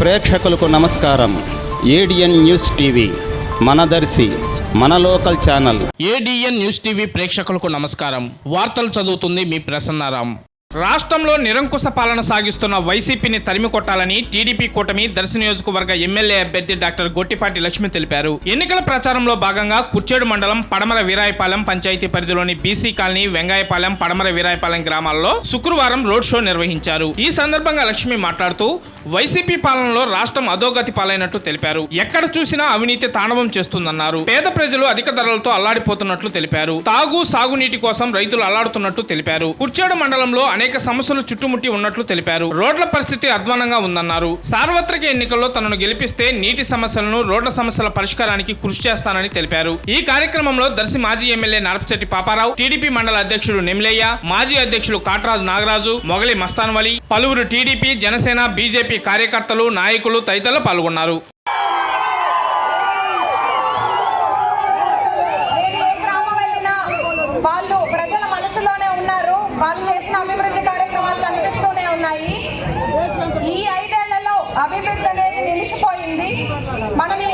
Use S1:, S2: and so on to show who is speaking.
S1: ప్రేక్షకులకు నమస్కారం. ADN news TV Manadarshi మన local channel.
S2: ADN news TV ప్రేక్షకులకు నమస్కారం. వార్తలు చదువుతుంది మీ ప్రసన్నారాం. రాష్ట్రంలో నిరంకుశ పాలన సాగిస్తున్న వైసీపీని తరిమి కొట్టాలని టీడీపీ కూటమి దర్శి నియోజకవర్గ ఎమ్మెల్యే అభ్యర్థి డాక్టర్ గొట్టిపాటి లక్ష్మి తెలిపారు. ఎన్నికల ప్రచారంలో భాగంగా కుర్చేడు మండలం పడమర వీరాయపాలెం పంచాయతీ పరిధిలోని బీసీ కాలనీ వెంగాయపాలెం పడమర వీరాయపాలెం గ్రామాల్లో శుక్రవారం రోడ్ షో నిర్వహించారు. ఈ సందర్భంగా లక్ష్మి మాట్లాడుతూ వైసీపీ పాలనలో రాష్ట్రం అధోగతి పాలైనట్లు తెలిపారు. ఎక్కడ చూసినా అవినీతి తాండవం చేస్తుందన్నారు. పేద ప్రజలు అధిక ధరలతో అల్లాడిపోతున్నట్లు తెలిపారు. తాగు సాగునీటి కోసం రైతులు అల్లాడుతున్నట్టు తెలిపారు. కుర్చేడు మండలంలో అనేక సమస్యలు చుట్టుముట్టి ఉన్నట్లు తెలిపారు. రోడ్ల పరిస్థితి అధ్వానంగా ఉందన్నారు. సార్వత్రిక ఎన్నికల్లో తనను గెలిపిస్తే నీటి సమస్యలను రోడ్ల సమస్యల పరిష్కారానికి కృషి చేస్తానని తెలిపారు. ఈ కార్యక్రమంలో దర్శి మాజీ ఎమ్మెల్యే నరపశెట్టి పాపారావు టీడీపీ మండల అధ్యక్షుడు నెమ్లయ్య మాజీ అధ్యక్షులు కాట్రాజు నాగరాజు మొగలి మస్తాన్వలి పలువురు టీడీపీ జనసేన బీజేపీ కార్యకర్తలు నాయకులు తదితరులు పాల్గొన్నారు.
S3: వాళ్ళు ప్రజల మనసులోనే ఉన్నారు. వాళ్ళు చేసిన అభివృద్ధి కార్యక్రమాలు కనిపిస్తూనే ఉన్నాయి. ఈ ఐదేళ్ళలో అభివృద్ధి అనేది నిలిచిపోయింది. మనం ఈ